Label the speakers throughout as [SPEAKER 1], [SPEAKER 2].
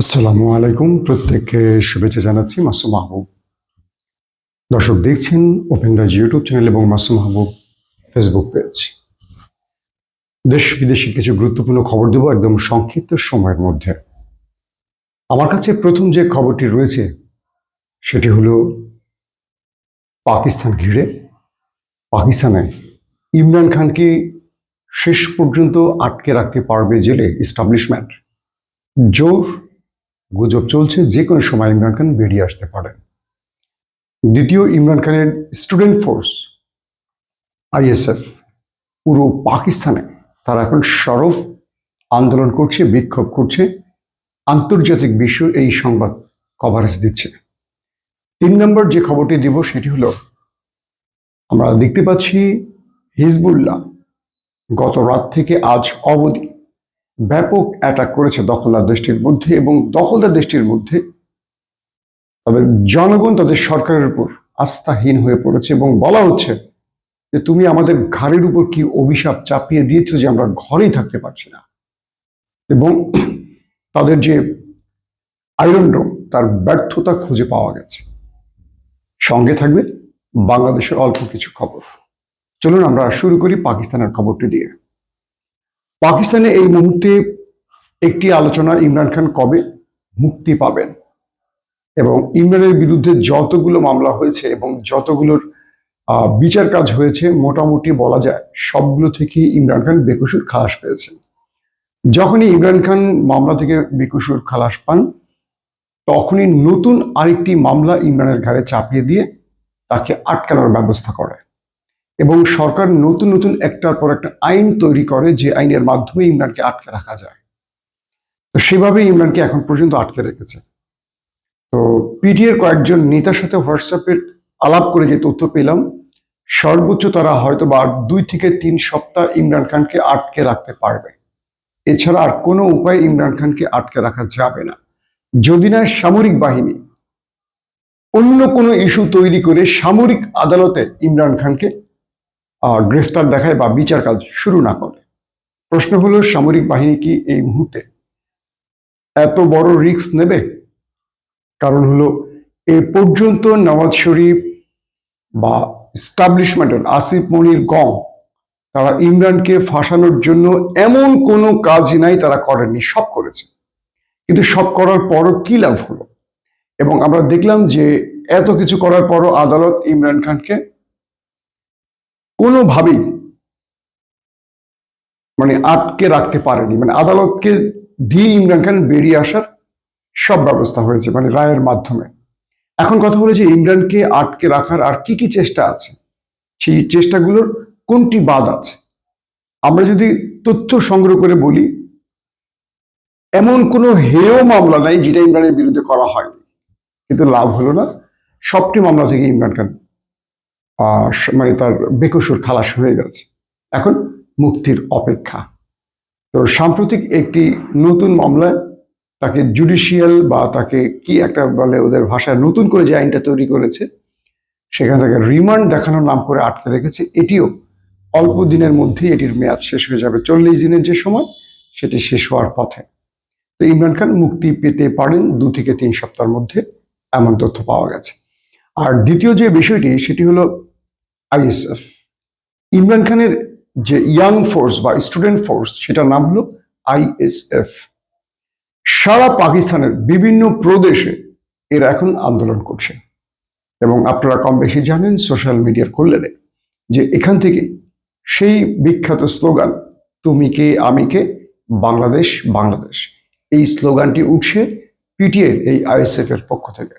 [SPEAKER 1] আসসালামু আলাইকুম। প্রত্যেককে শুভেচ্ছা জানাচ্ছি মাসুম মাহবুব। দর্শক দেখছেন ওপেন রাজ ইউটিউব চ্যানেল এবং মাসুম মাহবুব ফেসবুক পেজ দেশ বিদেশি কিছু গুরুত্বপূর্ণ খবর দেব একদম সংক্ষিপ্ত সময়ের মধ্যে। আমার কাছে প্রথম যে খবরটি রয়েছে, সেটি হলো পাকিস্তান ঘিরে। পাকিস্তানে ইমরান খানকে শেষ পর্যন্ত আটকে রাখতে পারবে জেলে ইস্টাবলিশমেন্ট জোর গুজব চলছে, যে কোনো সময় ইমরান খান বেরিয়ে আসতে পারেন। দ্বিতীয় ইমরান খানের স্টুডেন্ট ফোর্স আইএসএফ পুরো পাকিস্তানে তারা এখন সরব, আন্দোলন করছে, বিক্ষোভ করছে, আন্তর্জাতিক বিশ্ব এই সংবাদ কভারেজ দিচ্ছে। তিন নম্বর যে খবরটি দিব সেটি হলো, আমরা দেখতে পাচ্ছি হিজবুল্লাহ গত রাত থেকে আজ অবধি ব্যাপক অ্যাটাক করেছে দখলদার দেশটির মধ্যে এবং দখলদার দেশটির মধ্যে তবে জনগণ তাদের সরকারের উপর আস্থাহীন হয়ে পড়েছে এবং বলা হচ্ছে যে তুমি আমাদের ঘাড়ের উপর কি অভিশাপ চাপিয়ে দিয়েছ যে আমরা ঘরেই থাকতে পারছি না? এবং তাদের যে আয়রন ডোম তার ব্যর্থতা খুঁজে পাওয়া গেছে। সঙ্গে থাকবে বাংলাদেশের অল্প কিছু খবর। চলুন আমরা শুরু করি পাকিস্তানের খবরটি দিয়ে। পাকিস্তানে এই মুহূর্তে একটি আলোচনা ইমরান খান কবে মুক্তি পাবেন? এবং ইমরানের বিরুদ্ধে যতগুলো মামলা হয়েছে এবং যতগুলোর বিচার কাজ হয়েছে, মোটামুটি বলা যায় সবগুলো থেকেই ইমরান খান বেকসুর খালাস পেয়েছেন। যখনই ইমরান খান মামলা থেকে বেকসুর খালাস পান, তখনই নতুন আরেকটি মামলা ইমরানের ঘাড়ে চাপিয়ে দিয়ে তাকে আটকানোর ব্যবস্থা করে। এবং সরকার নতুন নতুন একটার পর একটা আইন তৈরি করে যে আইনের মাধ্যমে ইমরানকে আটকে রাখা যায়। তো সেভাবেই ইমরানকে এখন পর্যন্ত আটকে রেখেছে। তো পিডিএর কয়েকজন নেতার সাথে হোয়াটসঅ্যাপের আলাপ করে যে তথ্য পেলাম, সর্বোচ্চ তারা হয়তো বা দুই থেকে তিন সপ্তাহ ইমরান খানকে আটকে রাখতে পারবে। এছাড়া আর কোনো উপায় ইমরান খানকে আটকে রাখা যাবে না। যদি না সামরিক বাহিনী অন্য কোনো ইস্যু তৈরি করে সামরিক আদালতে ইমরান খানকে গ্রেফতার দেখায় বা বিচার কাজ শুরু না করে। প্রশ্ন হলো, সামরিক বাহিনী কি এই মুহূর্তে এত বড় রিস্ক নেবে? কারণ হলো, এ পর্যন্ত নওয়াজ শরীফ বা স্টাবলিশমেন্টের আসিফ মনির গং তারা ইমরানকে ফাঁসানোর জন্য এমন কোনো কাজ নাই তারা করেননি সব করেছে। কিন্তু সব করার পরও কি লাভ হলো? এবং আমরা দেখলাম যে, এত কিছু করার পরও আদালত ইমরান খানকে কোনোভাবেই মানে আটকে রাখতে পারেনি। মানে আদালতকে দিয়ে ইমরান খান বেরিয়ে আসার সব ব্যবস্থা হয়েছে মানে রায়ের মাধ্যমে। এখন কথা হলো যে ইমরানকে আটকে রাখার আর কি কি চেষ্টা আছে? সেই চেষ্টাগুলোর কোনটি বাদ আছে? আমরা যদি তথ্য সংগ্রহ করে বলি, এমন কোনো হেয় মামলা নাই যেটা ইমরানের বিরুদ্ধে করা হয়নি। কিন্তু লাভ হলো না। সবটি মামলা থেকে ইমরান খান মানে তার বেকসুর খালাস হয়ে গেছে। এখন মুক্তির অপেক্ষা। তো সাম্প্রতিক একটি নতুন মামলায় তাকে জুডিশিয়াল বা তাকে কি একটা বলে ওদের ভাষায় নতুন করে যে আইনটা তৈরি করেছে, সেখান থেকে রিমান্ড দেখানোর নাম করে আটকে রেখেছে। এটিও অল্প দিনের মধ্যেই এটির মেয়াদ শেষ হয়ে যাবে। চল্লিশ দিনের যে সময়, সেটি শেষ হওয়ার পথে। তো ইমরান খান মুক্তি পেতে পারেন দু থেকে তিন সপ্তাহের মধ্যে, এমন তথ্য পাওয়া গেছে। আর দ্বিতীয় যে বিষয়টি, সেটি হলো আইএসএফ। ইমরান খানের যে ইয়াং ফোর্স বা স্টুডেন্ট ফোর্স সেটার নাম হলো আইএসএফ। সারা পাকিস্তানের বিভিন্ন প্রদেশে এরা এখন আন্দোলন করছে। এবং আপনারা কম বেশি জানেন সোশ্যাল মিডিয়ার কল্যাণে যে এখান থেকে সেই বিখ্যাত স্লোগান, তুমি কে, আমি কে, বাংলাদেশ বাংলাদেশ। এই স্লোগানটি উঠছে পিটিএর এই আইএসএফ এর পক্ষ থেকে।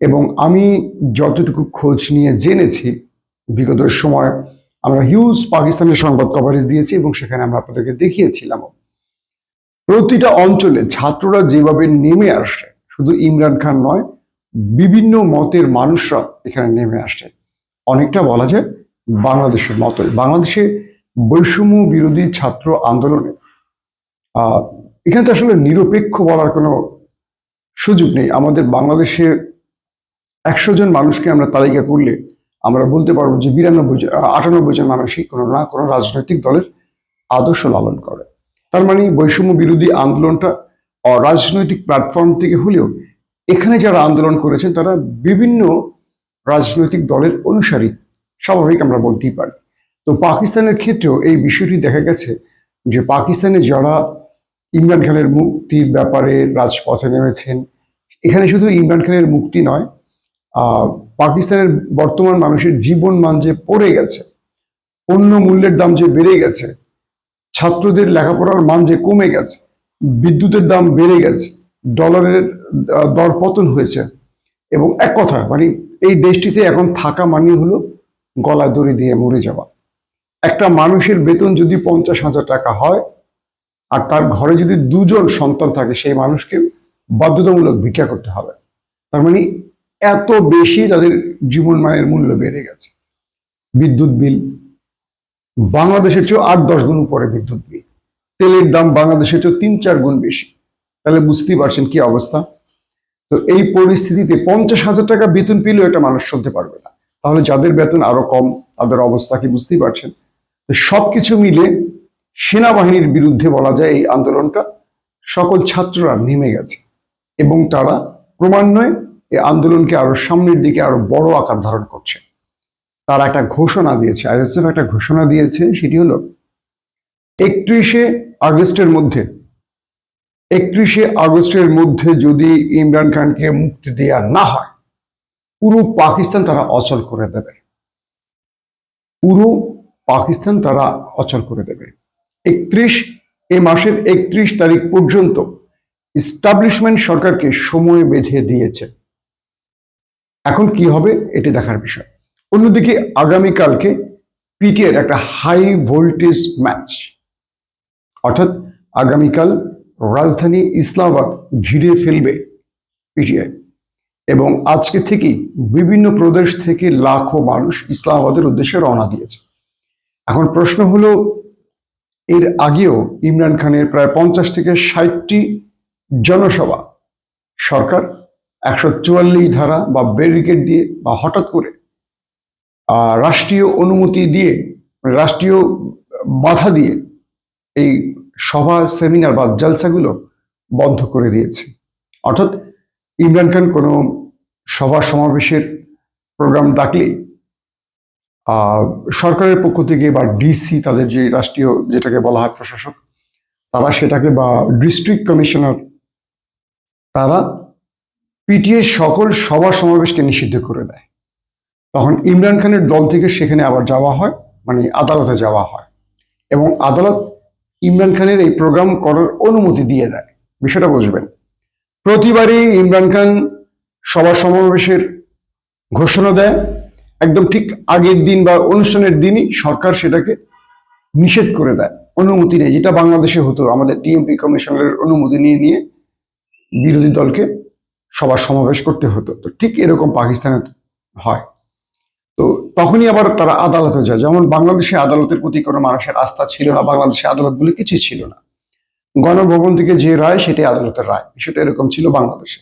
[SPEAKER 1] এবং আমি যতটুকু খোঁজ নিয়ে জেনেছি বিগত সময় আমরা হিউজ পাকিস্তানের সংবাদ কভারেজ দিয়েছি এবং সেখানে আমরা আপনাদেরকে দেখিয়েছিলাম। প্রতিটা অঞ্চলে ছাত্ররা যেভাবে নেমে আসছে শুধু ইমরান খান নয়, বিভিন্ন মতের মানুষরা এখানে নেমে আসছে অনেকটা বলা যায় বাংলাদেশের মতোই। বাংলাদেশে বৈষম্য বিরোধী ছাত্র আন্দোলনে এখানে তো আসলে নিরপেক্ষ বলার কোনো সুযোগ নেই। আমাদের বাংলাদেশে একশো জন মানুষকে আমরা তালিকা করলে আমরা বলতে পারব যে বিরানব্বই আটানব্বই জন মানুষই কোনো না কোনো রাজনৈতিক দলের আদর্শ লালন করে। তার মানে বৈষম্য বিরোধী আন্দোলনটা রাজনৈতিক প্ল্যাটফর্ম থেকে হলেও এখানে যারা আন্দোলন করেছেন তারা বিভিন্ন রাজনৈতিক দলের অনুসারী, স্বাভাবিক আমরা বলতেই পারি। তো পাকিস্তানের ক্ষেত্রেও এই বিষয়টি দেখা গেছে যে পাকিস্তানে যারা ইমরান খানের মুক্তির ব্যাপারে রাজপথে নেমেছেন, এখানে শুধু ইমরান খানের মুক্তি নয় পাকিস্তানের বর্তমান মানুষের জীবন মান যে পড়ে গেছে অন্য মূল্যের দাম যে বেড়ে গেছে ছাত্রদের লেখাপড়ার মান যে কমে গেছে বিদ্যুতের দাম বেড়ে গেছে ডলারের আহ, দর পতন হয়েছে। এবং এক কথা মানে এই দেশটিতে এখন থাকা মানে হলো গলায় দড়ি দিয়ে মরে যাওয়া। একটা মানুষের বেতন যদি পঞ্চাশ হাজার টাকা হয় আর তার ঘরে যদি দুজন সন্তান থাকে সেই মানুষকে বাধ্যতামূলক ভিক্ষা করতে হবে। তার মানে এত বেশি তাদের জীবন মানের মূল্য বেড়ে গেছে। বিদ্যুৎ বিল, বাংলাদেশের চেয়েও আট দশ গুণ উপরে বিদ্যুৎ বিল। তেলের দাম বাংলাদেশের চেয়েও তিন চার গুণ বেশি। তাহলে বুঝতেই পারছেন কি অবস্থা? তো এই পরিস্থিতিতে পঞ্চাশ হাজার টাকা বেতন পেলেও এটা মানুষ চলতে পারবে না। তাহলে যাদের বেতন আরও কম, তাদের অবস্থা কি বুঝতেই পারছেন? তো সবকিছু মিলে সেনাবাহিনীর বিরুদ্ধে বলা যায় এই আন্দোলনটা সকল ছাত্ররা নেমে গেছে। এবং তারা ক্রমান্বয়ে এই আন্দোলনকে আরও সামনের দিকে আরও বড় আকার ধারণ করছে। তারা একটা ঘোষণা দিয়েছে, আইএসএফ একটা ঘোষণা দিয়েছে, সেটি হলো একত্রিশে আগস্টের মধ্যে, একত্রিশে আগস্টের মধ্যে যদি ইমরান খানকে মুক্তি দেয়া না হয়, পুরো পাকিস্তান তারা অচল করে দেবে। পুরো পাকিস্তান তারা অচল করে দেবে। একত্রিশ, এ মাসের একত্রিশ তারিখ পর্যন্ত ইস্টাবলিশমেন্ট সরকারকে সময় বেঁধে দিয়েছে। এখন কি হবে এটি দেখার বিষয়। অন্যদিকে আগামীকালকে পিটিএর একটা হাই ভোল্টেজ ম্যাচ অর্থাৎ আগামীকাল রাজধানী ইসলামাবাদ ঘিরে ফেলবে পিটিআই। এবং আজকে থেকেই বিভিন্ন প্রদেশ থেকে লাখো মানুষ ইসলামাবাদের উদ্দেশ্যে রওনা দিয়েছে। এখন প্রশ্ন হলো, এর আগেও ইমরান খানের প্রায় পঞ্চাশ থেকে ষাটটি জনসভা সরকার একশো চুয়াল্লিশ ধারা বা ব্যারিকেড দিয়ে বা হঠাৎ করে রাষ্ট্রীয় অনুমতি দিয়ে মানে রাষ্ট্রীয় বাধা দিয়ে এই সভা, সেমিনার বা জলসাগুলো বন্ধ করে দিয়েছে। অর্থাৎ ইমরান খান কোনো সভা সমাবেশের প্রোগ্রাম ডাকলেই সরকারের পক্ষ থেকে বা ডিসি, তাদের যে রাষ্ট্রীয় যেটাকে বলা হয় প্রশাসক, তারা সেটাকে বা ডিস্ট্রিক্ট কমিশনার, তারা পিটিএ সকল সভা সমাবেশকে নিষিদ্ধ করে দেয়। তখন ইমরান খানের দল থেকে সেখানে আবার যাওয়া হয় মানে আদালতে যাওয়া হয় এবং আদালত ইমরান খানের এই প্রোগ্রাম করার অনুমতি দিয়ে দেয়। বিষয়টা বুঝবেন। প্রতিবারই ইমরান খান সভা সমাবেশের ঘোষণা দেয়। একদম ঠিক আগের দিন বা অনুষ্ঠানের দিনই সরকার সেটাকে নিষেধ করে দেয়। অনুমতি নেই। যেটা বাংলাদেশে হতো, আমাদের টিএমপি কমিশনের অনুমতি নিয়ে নিয়ে বিরোধী দলকে সভা সমাবেশ করতে হতো। তো ঠিক এরকম পাকিস্তানে হয়। তো তখনই আবার তারা আদালতে যায়। যেমন বাংলাদেশে আদালতের প্রতি কোনো মানুষের আস্থা ছিল না, বাংলাদেশে আদালত বলে কিছু ছিল না। গণভবন থেকে যে রায়, সেটাই আদালতের রায়। বিষয়টা এরকম ছিল বাংলাদেশে।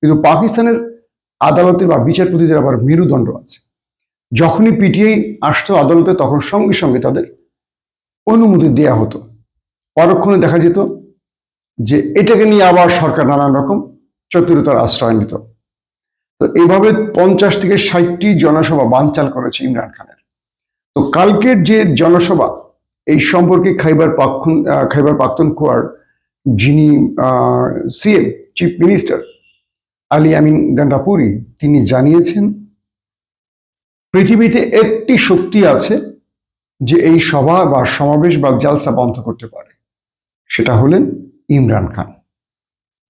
[SPEAKER 1] কিন্তু পাকিস্তানের আদালতের বা বিচারপতিদের আবার মেরুদণ্ড আছে। যখনই পিটিআই আসতো আদালতে, তখন সঙ্গে সঙ্গে তাদের অনুমতি দেয়া হতো। পরক্ষণে দেখা যেত যে এটাকে নিয়ে আবার সরকার নানান রকম চতুরতার আশ্রয় নিত। তো এইভাবে পঞ্চাশ থেকে ষাটটি জনসভা বানচাল করেছে ইমরান খানের। তো কালকের যে জনসভা এই সম্পর্কে খাইবার আহ, খাইবার পাখতুনখোয়ার যিনি CM chief minister Ali Amin গান্ডাপুরি তিনি জানিয়েছেন পৃথিবীতে একটি শক্তি আছে যে এই সভা বা সমাবেশ বা জালসা বন্ধ করতে পারে। সেটা হলেন ইমরান খান।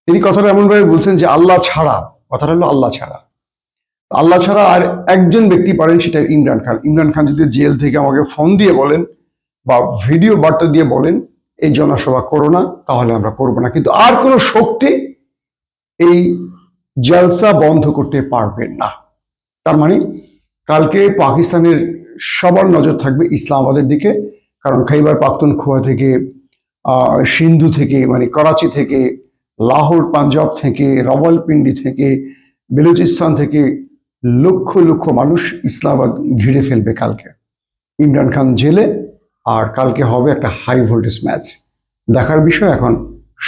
[SPEAKER 1] তিনি কথাটা এমনভাবে বলছেন যে আল্লাহ ছাড়া, কথাটা হলো আল্লাহ ছাড়া। আল্লাহ ছাড়া আর একজন ব্যক্তি পারেন সেটা ইমরান খান। ইমরান খান যদি জেল থেকে আমাকে ফোন দিয়ে বলেন বা ভিডিও বার্তা দিয়ে বলেন, এই জনসভা করো না, তাহলে আমরা করব না। কিন্তু আর কোনো শক্তি এই জলসা বন্ধ করতে পারবে না। তার মানে কালকে পাকিস্তানের সবার নজর থাকবে ইসলামাবাদের দিকে, কারণ খাইবার পাখতুনখোয়া থেকে সিন্ধু থেকে মানে করাচি থেকে লাহোর, পাঞ্জাব থেকে, রাওয়ালপিন্ডি থেকে, বেলুচিস্তান থেকে লক্ষ লক্ষ মানুষ ইসলামাবাদ ঘিরে ফেলবে কালকে। ইমরান খান জেলে, আর কালকে হবে একটা হাই ভোল্টেজ ম্যাচ দেখার বিষয় এখন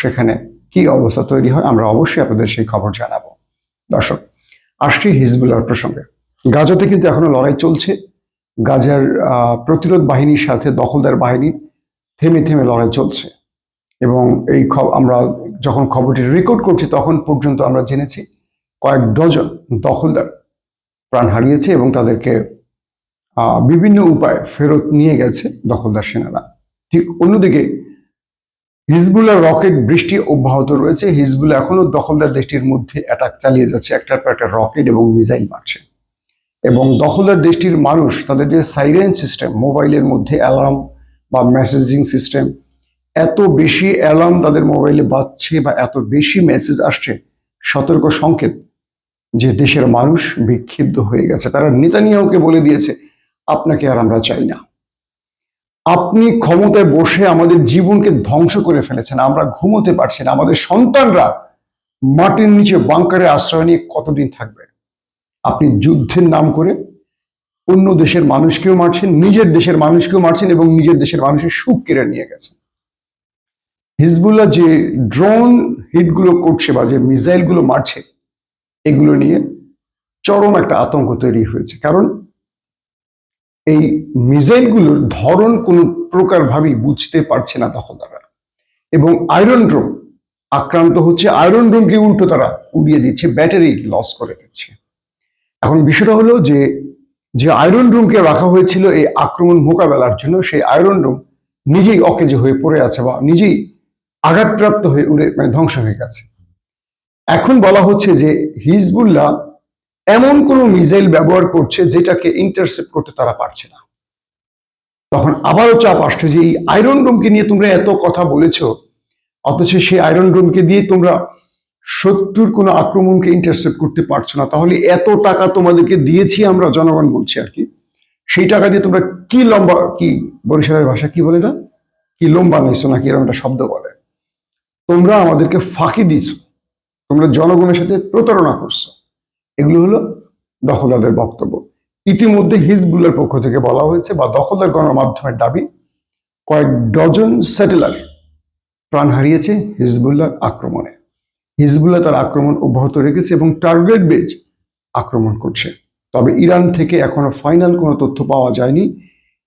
[SPEAKER 1] সেখানে কি অবস্থা তৈরি হয়, আমরা অবশ্যই আপনাদের সেই খবর জানাব। দর্শক, আসছি হিজবুল্লাহর প্রসঙ্গে। গাজাতে কিন্তু এখনও লড়াই চলছে। গাজার প্রতিরোধ বাহিনীর সাথে দখলদার বাহিনীর থেমে থেমে লড়াই চলছে। এবং এই আমরা যখন খবরটি রেকর্ড করছি, তখন পর্যন্ত আমরা জেনেছি কয়েক ডজন দখলদার প্রাণ হারিয়েছে এবং তাদেরকে বিভিন্ন উপায়ে ফেরত নিয়ে গেছে দখলদার সেনারা। ঠিক অন্যদিকে হিজবুল্লাহ রকেট বৃষ্টি অব্যাহত রয়েছে। হিজবুল্লাহ এখনও দখলদার দেশটির মধ্যে অ্যাটাক চালিয়ে যাচ্ছে। একটার পর একটা রকেট এবং মিসাইল মারছে। এবং দখলদার দেশটির মানুষ, তাদের যে সাইরেন সিস্টেম মোবাইলের মধ্যে অ্যালার্ম বা মেসেজিং সিস্টেম এত বেশি অ্যালার্ম তাদের মোবাইলে বাজছে বা এত বেশি মেসেজ আসছে, সতর্ক সংকেত যে দেশের মানুষ বিক্ষিপ্ত হয়ে গেছে। তারা নেতানিয়াহুকে বলে দিয়েছে, আপনাকে আর আমরা চাই না। আপনি ক্ষমতায় বসে আমাদের জীবনকে ধ্বংস করে ফেলেছেন, আমরা ঘুমোতে পারছি না। আমাদের সন্তানরা মাটির নিচে বাংকারে আশ্রয় নিয়ে কতদিন থাকবে? আপনি যুদ্ধের নাম করে অন্য দেশের মানুষকেও মারছেন, নিজের দেশের মানুষকেও মারছেন এবং নিজের দেশের মানুষের সুখ কেড়ে নিয়ে গেছেন। হিজবুল্লাহ যে ড্রোন হিটগুলো করছে বা যে মিসাইলগুলো মারছে, এগুলো নিয়ে চরম একটা আতঙ্ক তৈরি হয়েছে। কারণ এই মিসাইলগুলোর ধরন কোনো প্রকারভাবেই বুঝতে পারছে না দখলদাররা। এবং আয়রন ড্রোম আক্রান্ত হচ্ছে আয়রন ড্রোমকে উল্টো তারা উড়িয়ে দিচ্ছে ব্যাটারি লস করে দিচ্ছে। এখন বিষয়টা হলো যে যে আয়রন ড্রোমকে রাখা হয়েছিল এই আক্রমণ মোকাবেলার জন্য, সেই আয়রন ড্রোম নিজেই অকেজে হয়ে পড়ে আছে বা নিজেই আঘাতপ্রাপ্ত হয়ে উড়ে মানে ধ্বংস হয়ে গেছে। এখন বলা হচ্ছে যে হিজবুল্লাহ এমন কোনো মিসাইল ব্যবহার করছে যেটাকে ইন্টারসেপ্ট করতে তারা পারছে না। তখন আবারও চাপ আসছে যে এই আয়রন ডোমকে নিয়ে তোমরা এত কথা বলেছ, অথচ সেই আয়রন ডোমকে দিয়ে তোমরা শত্রুর কোনো আক্রমণকে ইন্টারসেপ্ট করতে পারছ না। তাহলে এত টাকা তোমাদেরকে দিয়েছি আমরা, জনগণ বলছি আর কি। সেই টাকা দিয়ে তোমরা কি লম্বা, কি বরিশালের ভাষা কি বলে না কি লম্বা নিছো নাকি এরকম একটা শব্দ বলে? তোমরা আমাদেরকে ফাঁকি দিছো। তোমরা জনগণের সাথে প্রতারণা করছ। এগুলো হলো দখলদারদের বক্তব্য। ইতিমধ্যে হিজবুল্লার পক্ষ থেকে বলা হয়েছে বা দখলদার গণমাধ্যমের দাবি, কয়েক ডজন স্যাটেলার প্রাণ হারিয়েছে হিজবুল্লার আক্রমণে। হিজবুল্লাহ তার আক্রমণ অব্যাহত রেখেছে এবং টার্গেট বেজ আক্রমণ করছে। তবে ইরান থেকে এখনও ফাইনাল কোনো তথ্য পাওয়া যায়নি।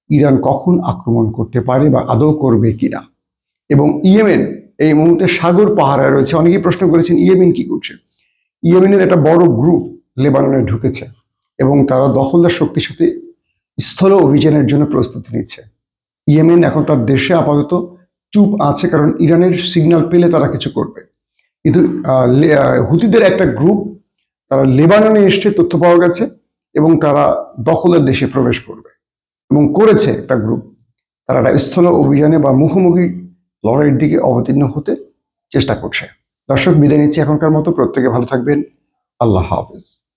[SPEAKER 1] ইরান কখন আক্রমণ করতে পারে বা আদৌ করবে কিনা? এবং ইয়েমেন এই মুহূর্তে সাগর পাহারায় রয়েছে। অনেকেই প্রশ্ন করেছেন, ইয়েমেন কি করছে? ইয়েমেনের একটা বড় গ্রুপ লেবাননে ঢুকেছে এবং তারা দখলদার শক্তির সাথে স্থল অভিযানের জন্য প্রস্তুতি নিচ্ছে। ইয়েমেন এখন তার দেশে আপাতত চুপ আছে কারণ ইরানের সিগন্যাল পেলে তারা কিছু করবে। কিন্তু হুতিদের একটা গ্রুপ, তারা লেবাননে এসছে তথ্য পাওয়া গেছে এবং তারা দখলের দেশে প্রবেশ করবে এবং করেছে একটা গ্রুপ। তারা স্থল অভিযানে বা মুখোমুখি লড়াইয়ের দিকে অবতীর্ণ হতে চেষ্টা করছে। দর্শক, বিদায় নিচ্ছি এখনকার মতো। প্রত্যেকে ভালো থাকবেন। আল্লাহ হাফেজ।